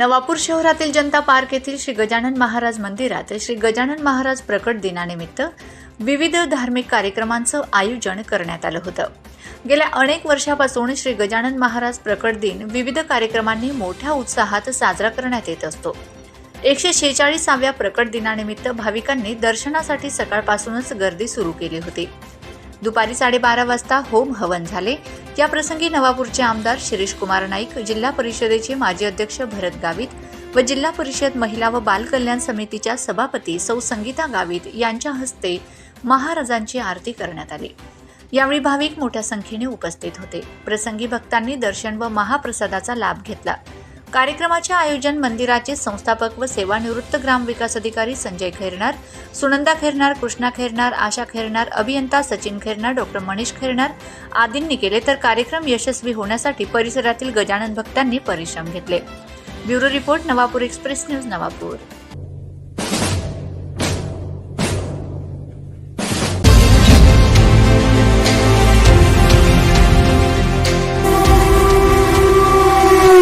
नवापूर शहरातील जनता पार्क येथील श्री गजानन महाराज मंदिरात श्री गजानन महाराज प्रकट दिनानिमित्त विविध धार्मिक कार्यक्रमांचं आयोजन करण्यात आलं होतं. गेल्या अनेक वर्षापासून श्री गजानन महाराज प्रकट दिन विविध कार्यक्रमांनी मोठ्या उत्साहात साजरा करण्यात येत असतो. एकशे शेचाळीसाव्या प्रकट दिनानिमित्त भाविकांनी दर्शनासाठी सकाळपासूनच गर्दी सुरू केली होती. दुपारी साडेबारा वाजता होम हवन झाले. या प्रसंगी नवापूरचे आमदार शिरीष कुमार नाईक जिल्हा परिषदेचे माजी अध्यक्ष भरत गावित व जिल्हा परिषद महिला व बालकल्याण समितीच्या सभापती सौ संगीता गावित यांच्या हस्ते महाराजांची आरती करण्यात आली. यावेळी भाविक मोठ्या संख्येने उपस्थित होते. प्रसंगी भक्तांनी दर्शन व महाप्रसादाचा लाभ घेतला. कार्यक्रमाचे आयोजन मंदिराचे संस्थापक व सेवानिवृत्त ग्रामविकास अधिकारी संजय खैरनार सुनंदा खैरनार कृष्णा खैरनार आशा खैरनार अभियंता सचिन खैरनार डॉक्टर मनीष खैरनार आदींनी केले तर कार्यक्रम यशस्वी होण्यासाठी परिसरातील गजानन भक्तांनी परिश्रम घेतले. Bureau report Navapur express news Navapur.